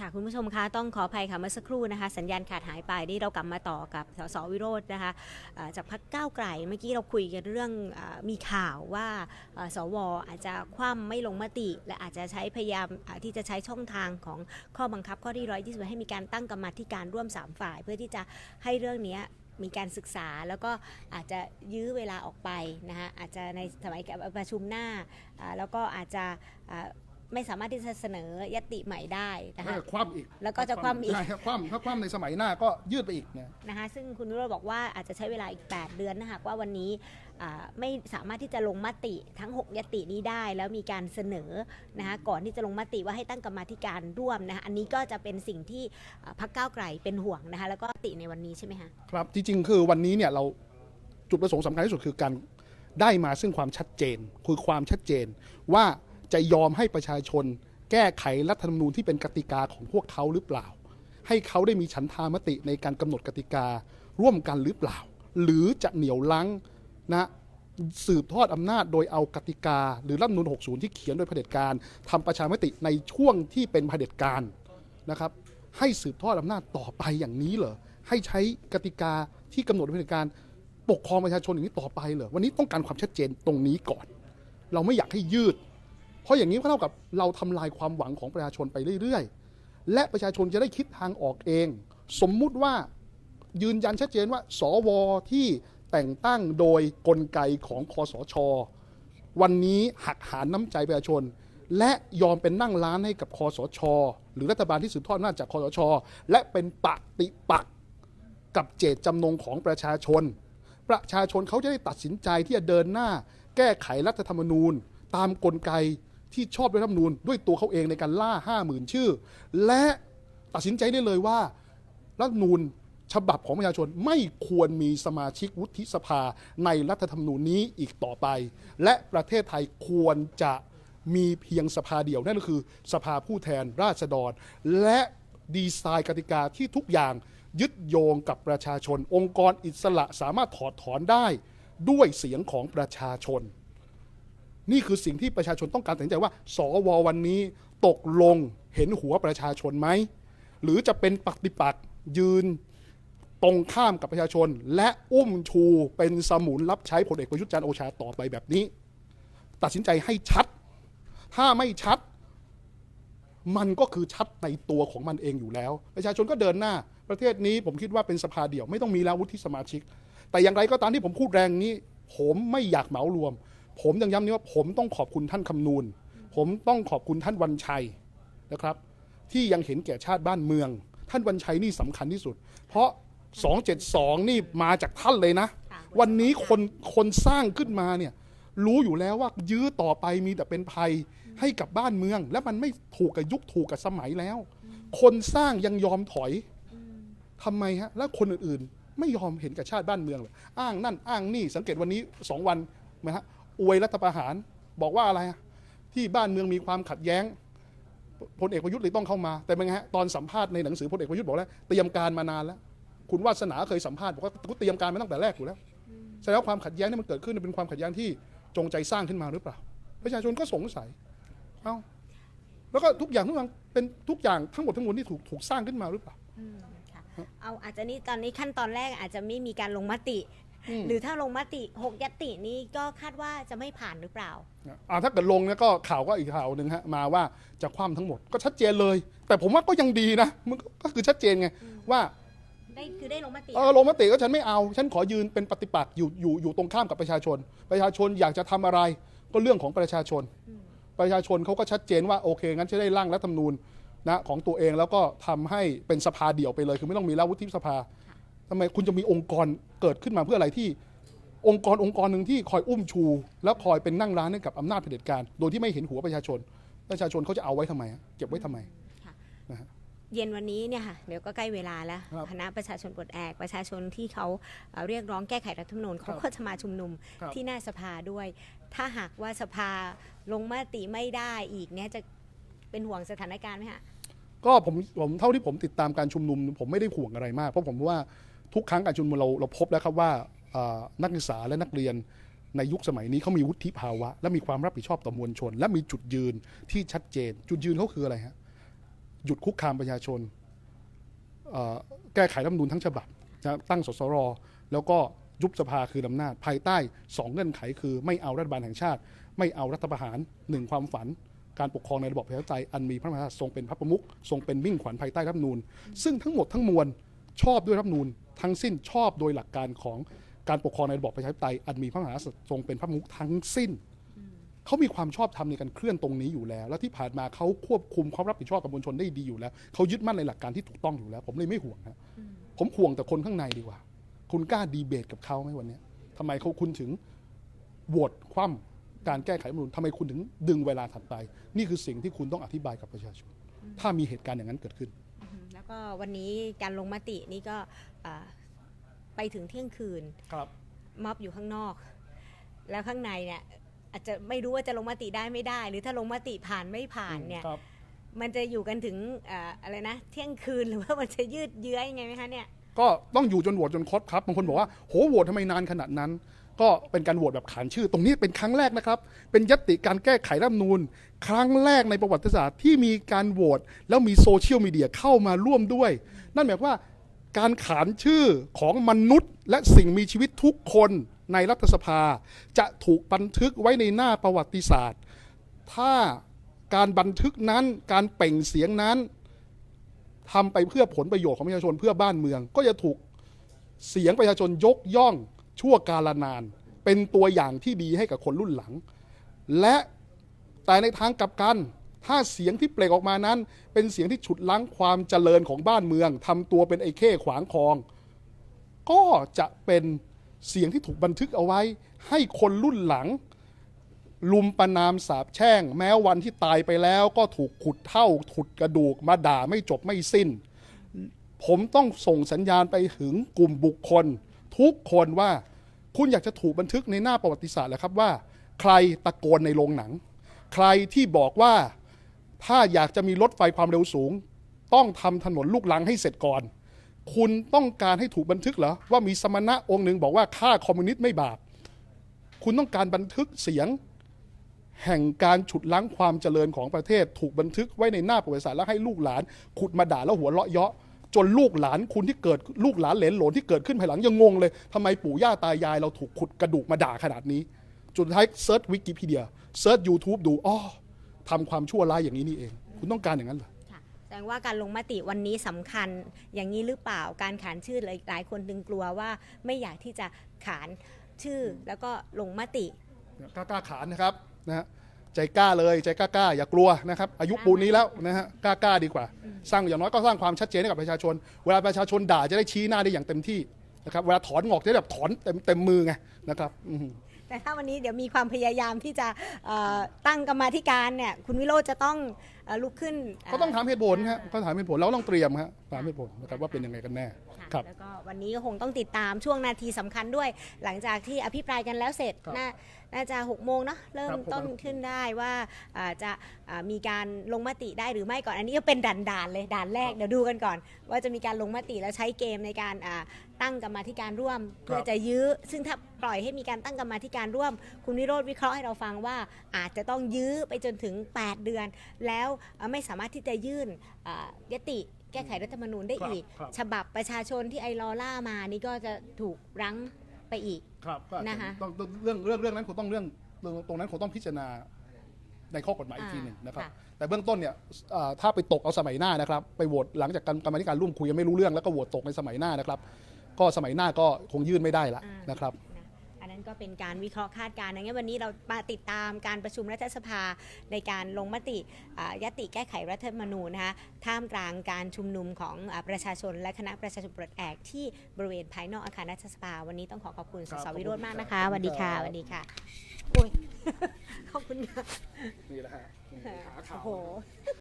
ค่ะคุณผู้ชมคะต้องขออภัยค่ะเมื่อสักครู่นะคะ สัญญาณขาดหายไปนี่เรากลับมาต่อกับสสวิโรจน์นะคะจากพักก้าวไกลเมื่อกี้เราคุยกันเรื่องอมีข่าวว่าเอ่อสวอาจจะคว่ำไม่ลงมติ และอาจจะใช้พยายามที่จะใช้ช่องทางของข้อบังคับข้อที่ร้อยที่สุดให้มีการตั้งกรรมธิการร่วม 3 ฝ่าย เพื่อที่จะให้เรื่องนี้มีการศึกษาแล้วก็อาจจะยื้อเวลาออกไปนะคะอาจจะในสมัยประชุมหน้าแล้วก็อาจจะ ไม่สามารถที่จะเสนอยติใหม่ได้นะคะ ก็จะคว่ำอีกแล้วก็จะคว่ำอีก ใช่ครับคว่ำถ้าคว่ำในสมัยหน้าก็ยืดไปอีกเนี่ย นะคะซึ่งคุณวิโรจน์บอกว่าอาจจะใช้เวลาอีก 8 เดือนนะหากว่าวันนี้อ่าไม่สามารถที่จะลงมติทั้ง 6 ยตินี้ได้ แล้วมีการเสนอนะคะก่อนที่จะลงมติว่าให้ตั้งกรรมาธิการร่วมนะคะอันนี้ก็จะเป็นสิ่งที่อ่าพรรคก้าวไกลเป็นห่วงนะคะแล้วก็ติในวันนี้ใช่ไหมคะ ครับจริงๆคือวันนี้เนี่ยเราจุดประสงค์สำคัญที่สุดคือการได้มาซึ่งความชัดเจน คือความชัดเจนว่า จะยอมให้ประชาชน แก้ไขรัฐธรรมนูญที่เป็นกติกาของพวกเขาหรือเปล่า ให้เขาได้มีฉันทามติในการกำหนดกติการ่วมกันหรือเปล่า หรือจะเหนี่ยวลังนะสืบทอดอำนาจโดยเอากติกา หรือรัฐธรรมนูญ60 ที่เขียนโดยเผด็จการทำประชามติในช่วงที่เป็นเผด็จการนะครับ ให้สืบทอดอำนาจต่อไปอย่างนี้เหรอให้ใช้กติกาที่กำหนดโดยเผด็จการปกครองประชาชนอย่างนี้ต่อไปเหรอวันนี้ต้องการความชัดเจนตรงนี้ก่อน เราไม่อยากให้ยืด เพราะอย่างนี้ก็เท่ากับเราทำลายความหวังของประชาชนไปเรื่อยๆ และประชาชนจะได้คิดทางออกเอง สมมุติว่ายืนยันชัดเจนว่า สวที่แต่งตั้งโดยกลไกของคอสช วันนี้หักหารน้ำใจประชาชน และยอมเป็นนั่งร้านให้กับคอสช หรือรัฐบาลที่สืบทอดอำนาจจากคอสช และเป็นปฏิปักษ์กับเจตจำนงของประชาชน ประชาชนเขาจะได้ตัดสินใจที่จะเดินหน้า แก้ไขรัฐธรรมนูญ ตามกลไก ที่ชอบด้วยรัฐธรรมนูญด้วยตัวเขาเองในการล่า5 0,000ชื่อ และตัดสินใจได้เลยว่ารัฐธรรมนูญฉบับของประชาชนไม่ควรมีสมาชิกวุฒิสภาในรัฐธรรมนูญนี้อีกต่อไป และประเทศไทยควรจะมีเพียงสภาเดียวนั่นก็คือ สภาผู้แทนราษฎร และดีไซน์กติกาที่ทุกอย่างยึดโยงกับประชาชน องค์กรอิสระสามารถถอดถอนได้ด้วยเสียงของประชาชน นี่คือสิ่งที่ประชาชนต้องการตัดสินใจว่า สววันนี้ตกลงเห็นหัวประชาชนไหม หรือจะเป็นปฏิปักษ์ยืนตรงข้ามกับประชาชน และอุ้มชูเป็นสมุนรับใช้พลเอกประยุทธ์จันทร์โอชาต่อไปแบบนี้ ตัดสินใจให้ชัด ถ้าไม่ชัด มันก็คือชัดในตัวของมันเองอยู่แล้ว ประชาชนก็เดินหน้า ประเทศนี้ผมคิดว่าเป็นสภาเดี่ยวไม่ต้องมีแล้ววุฒิสมาชิก แต่อย่างไรก็ตามที่ผมพูดแรงนี้ ผมไม่อยากเหมารวม ผมยังย้ำนี้ว่าผมต้องขอบคุณท่านคำนูนผมต้องขอบคุณท่านวันชัยนะครับ ที่ยังเห็นแก่ชาติบ้านเมือง ท่านวันชัยนี่สำคัญที่สุด เพราะ 272 นี่มาจากท่านเลยนะค่ะวันนี้คนคนสร้างขึ้นมาเนี่ยรู้อยู่แล้วว่ายื้อต่อไปมีแต่เป็นภัยให้กับบ้านเมือง และมันไม่ถูกกับยุคถูกกับสมัยแล้ว คนสร้างยังยอมถอยทำไมฮะแล้วคนอื่นๆ ไม่ยอมเห็นกับชาติบ้านเมืองเลยอ้างนั่นอ้างนี่สังเกตวันนี้สองวันไหมฮะ อวยรัฐประหาร บอกว่าอะไร ที่บ้านเมืองมีความขัดแย้งพลเอกประยุทธ์เลยต้องเข้ามา แต่เป็นไงฮะตอนสัมภาษณ์ในหนังสือพลเอกประยุทธ์บอกแล้วเตรียมการมานานแล้ว คุณวาสนาเคยสัมภาษณ์บอกว่ากูเตรียมการมาตั้งแต่แรกอยู่แล้วแสดงว่าความขัดแย้งที่มันเกิดขึ้นเป็นความขัดแย้งที่จงใจสร้างขึ้นมาหรือเปล่า ประชาชนก็สงสัยเอ้าแล้วก็ทุกอย่างทุกอย่างเป็นทุกอย่างทั้งหมดทั้งมวลที่ถูกถูกสร้างขึ้นมาหรือเปล่าเอาอาจจะนี่ตอนนี้ขั้นตอนแรกอาจจะไม่มีการลงมติ หรือถ้าลงมติ 6ยตินี้ก็คาดว่าจะไม่ผ่านหรือเปล่าอ่าถ้าเกิดลงเนี่ยก็ข่าวก็อีกข่าวหนึ่งฮะมาว่าจะคว่ำทั้งหมดก็ชัดเจนเลย แต่ผมว่าก็ยังดีนะมันก็ก็คือชัดเจนไงว่าได้คือได้ลงมติเออลงมติก็ฉันไม่เอา ฉันขอยืนเป็นปฏิปักษ์อยู่อยู่อยู่ตรงข้ามกับประชาชน ประชาชนอยากจะทำอะไร ก็เรื่องของประชาชน ประชาชนเขาก็ชัดเจนว่าโอเคงั้นจะได้ร่างรัฐธรรมนูญนะของตัวเองแล้วก็ทำให้เป็นสภาเดี่ยวไปเลย คือไม่ต้องมีแล้ววุฒิสภา ทำไมคุณจะมีองค์กรเกิดขึ้นมาเพื่ออะไรที่องค์กรองค์กรหนึ่งที่คอยอุ้มชู แล้วคอยเป็นนั่งร้านให้กับอำนาจเผด็จการ โดยที่ไม่เห็นหัวประชาชน ประชาชนเขาจะเอาไว้ทำไมอะเก็บไว้ทำไมเย็นวันนี้เนี่ยค่ะเดี๋ยวก็ใกล้เวลาแล้วครับคณะประชาชนปลดแอกประชาชนที่เขาเอ่อเรียกร้องแก้ไขรัฐธรรมนูญเขาก็จะมาชุมนุมครับที่หน้าสภาด้วย ถ้าหากว่าสภาลงมติไม่ได้อีกเนี่ยจะเป็นห่วงสถานการณ์ไหมคะก็ผมผมเท่าที่ผมติดตามการชุมนุม ผมไม่ได้ห่วงอะไรมาก เพราะผมว่า ทุกครั้งการชุมนุมเราเราพบแล้วครับว่านักศึกษาและนักเรียนในยุคสมัยนี้เขามีวุฒิภาวะ และมีความรับผิดชอบต่อมวลชน และมีจุดยืนที่ชัดเจน จุดยืนเขาคืออะไรฮะหยุดคุกคามประชาชน แก้ไขรัฐธรรมนูญทั้งฉบับนะตั้งสสร แล้วก็ยุบสภาคืออำนาจ ภายใต้สองเงื่อนไขคือ ไม่เอารัฐบาลแห่งชาติ ไม่เอารัฐประหารหนึ่งความฝัน การปกครองในระบอบประชาธิปไตยอันมีพระมหากษัตริย์ทรงเป็นพระประมุขทรงเป็นมิ่งขวัญภายใต้รัฐธรรมนูญซึ่งทั้งหมดทั้งมวลชอบด้วยรัฐธรรมนูญ ทั้งสิ้นชอบโดยหลักการของการปกครองในระบอบประชาธิปไตยอันมีพระมหากษัตริย์ทรงเป็นพระมุขทั้งสิ้นเขามีความชอบธรรมในการเคลื่อนตรงนี้อยู่แล้ว และที่ผ่านมาเขาควบคุมความรับผิดชอบกับมวลชนได้ดีอยู่แล้วเขายึดมั่นในหลักการที่ถูกต้องอยู่แล้ว ผมเลยไม่ห่วงนะผมห่วงแต่คนข้างในดีกว่า คุณกล้าดีเบตกับเขาไหมวันนี้ยทำไมเขาคุณถึงโหวตคว่ำการแก้ไขรัฐธรรมนูญทำไมคุณถึงดึงเวลาถัดไป นี่คือสิ่งที่คุณต้องอธิบายกับประชาชน ถ้ามีเหตุการณ์อย่างนั้นเกิดขึ้น แล้วก็วันนี้การลงมตินี่ก็อ่าไปถึงเที่ยงคืนครับม็อบอยู่ข้างนอก แล้วข้างในเนี่ยอาจจะไม่รู้ว่าจะลงมติได้ไม่ได้ หรือถ้าลงมติผ่านไม่ผ่านเนี่ยครับมันจะอยู่กันถึงอ่าอะไรนะ เที่ยงคืนหรือว่ามันจะยืดเยื้อยังไงไหมคะเนี่ยก็ต้องอยู่จนโหวตจนครบครับบางคนบอกว่าโหโหวตทำไมนานขนาดนั้น ก็เป็นการโหวตแบบขานชื่อ ตรงนี้เป็นครั้งแรกนะครับ เป็นยติการแก้ไขรัฐมนูญครั้งแรกในประวัติศาสตร์ที่มีการโหวตแล้วมีโซเชียลมีเดียเข้ามาร่วมด้วย นั่นหมายความว่าการขานชื่อของมนุษย์ และสิ่งมีชีวิตทุกคนในรัฐสภา จะถูกบันทึกไว้ในหน้าประวัติศาสตร์ ถ้าการบันทึกนั้นการเป่งเสียงนั้นทำไปเพื่อผลประโยชน์ของประชาชนเพื่อบ้านเมือง ก็จะถูกเสียงประชาชนยกย่อง ชั่วกาลนาน เป็นตัวอย่างที่ดีให้กับคนรุ่นหลัง และแต่ในทางกลับกัน ถ้าเสียงที่เปล่งออกมานั้น เป็นเสียงที่ฉุดล้างความเจริญของบ้านเมืองทำตัวเป็นไอ้เข้ขวางคลอง ก็จะเป็นเสียงที่ถูกบันทึกเอาไว้ ให้คนรุ่นหลัง ลุมประนามสาบแช่ง แม้วันที่ตายไปแล้วก็ถูกขุดเท่าขุดกระดูกมาด่าไม่จบไม่สิ้น ผมต้องส่งสัญญาณไปถึงกลุ่มบุคคล ทุกคนว่าคุณอยากจะถูกบันทึกในหน้าประวัติศาสตร์แหละครับว่า ใครตะโกนในโรงหนัง ใครที่บอกว่าถ้าอยากจะมีรถไฟความเร็วสูง ต้องทำถนนลูกลังให้เสร็จก่อน คุณต้องการให้ถูกบันทึกเหรอว่ามีสมณะองค์หนึ่งบอกว่าฆ่าคอมมิวนิสต์ไม่บาปคุณต้องการบันทึกเสียงแห่งการฉุดล้างความเจริญของประเทศ ถูกบันทึกไว้ในหน้าประวัติศาสตร์แล้วให้ลูกหลาน ขุดมาด่าแล้วหัวเราะเยาะ จนลูกหลานคุณที่เกิดลูกหลานเหลนโหลนที่เกิดขึ้นภายหลังยังงงเลยทำไมปู่ย่าตายายเราถูกขุดกระดูกมาด่าขนาดนี้จนท้ายเซิร์ชวิกิพีเดียเซิร์ช YouTube ดูอ๋อทำความชั่วร้ายอย่างนี้นี่เอง คุณต้องการอย่างนั้นเหรอค่ะแสดงว่าการลงมติวันนี้สำคัญอย่างนี้หรือเปล่าการขานชื่อหลายหลายคนดึงกลัวว่าไม่อยากที่จะขานชื่อแล้วก็ลงมติกล้ากล้าขานนะครับนะฮะ ใจกล้าเลยใจกล้ากล้าอย่ากลัวนะครับอายุปูนนี้แล้วนะฮะกล้ากล้าดีกว่า สร้างอย่างน้อยก็สร้างความชัดเจนให้กับประชาชน เวลาประชาชนด่าจะได้ชี้หน้าได้อย่างเต็มที่นะครับเวลาถอนงอกจะได้แบบถอนเต็มเต็มมือไงนะครับอืม แต่ถ้าวันนี้เดี๋ยวมีความพยายามที่จะเอ่อตั้งกรรมาธิการเนี่ยคุณวิโรจน์จะต้อง เอ่อลุกขึ้นเก็ต้องถามเหตุผลฮะก็ถามเหตุผลเราต้องเตรียมฮะถามเหตุผลนะครับว่าเป็นยังไงกันแน่ค่ะครับ แล้วก็วันนี้ก็คงต้องติดตามช่วงนาทีสำคัญด้วย หลังจากที่อภิปรายกันแล้วเสร็จครับน่าน่าจะ6โมงเนาะเริ่มครับผมต้นขึ้นได้ว่าอ่าจะอ่ามีการลงมติได้หรือไม่ก่อน อันนี้ก็เป็นด่านด่านๆเลยด่านแรกเดี๋ยวดูกันก่อน ว่าจะมีการลงมติแล้วใช้เกมในการอ่าตั้งกรรมาธิการร่วม เพื่อจะยื้อ ซึ่งถ้าปล่อยให้มีการตั้งกรรมาธิการร่วม คุณวิโรธวิเคราะห์ให้เราฟังว่าอาจจะต้องยื้อไปจนถึง 8 เดือน แล้วอ่าไม่สามารถที่จะยื่นอ่ายติแก้ไขรัฐธรรมนูญได้ครับอีก ครับ ฉบับประชาชนที่ไอรอล่ามานี่ก็จะถูกรั้งไปอีก ครับก็อาจจะนะคะต้องต้องเรื่องเรื่องเรื่องนั้นคงต้องเรื่องเรื่องตรงนั้นคงต้องพิจารณาในข้อกฎหมายอีกอ่าทีหนึ่งนะครับ ค่ะ แต่เบื้องต้นเนี่ยอ่าถ้าไปตกเอาสมัยหน้านะครับ ไปโหวตหลังจากการกรรมาธิการร่วมคุยยังไม่รู้เรื่องแล้วก็โหวตตกในสมัยหน้านะครับ ก็สมัยหน้าก็คงยื่นไม่ได้ละอ่านนะครับนะอันนั้น ก็เป็นการวิเคราะห์คาดการณ์นะงั้นวันนี้เรามาติดตามการประชุมรัฐสภาในการลงมติอ่ายติแก้ไขรัฐธรรมนูญนะคะท่ามกลางการชุมนุมของอาประชาชน และคณะประชาชนปลดแอกที่บริเวณภายนอกอาคารรัฐสภา วันนี้ต้องขอขอบคุณสครับสขอบคุณวิโรจน์มากนะครัคะบสวัสดีค่ะครับสวัสดีค่ะโอ้ยขอบคุณค่ะนี่แหละฮะขาขาโอ้วโห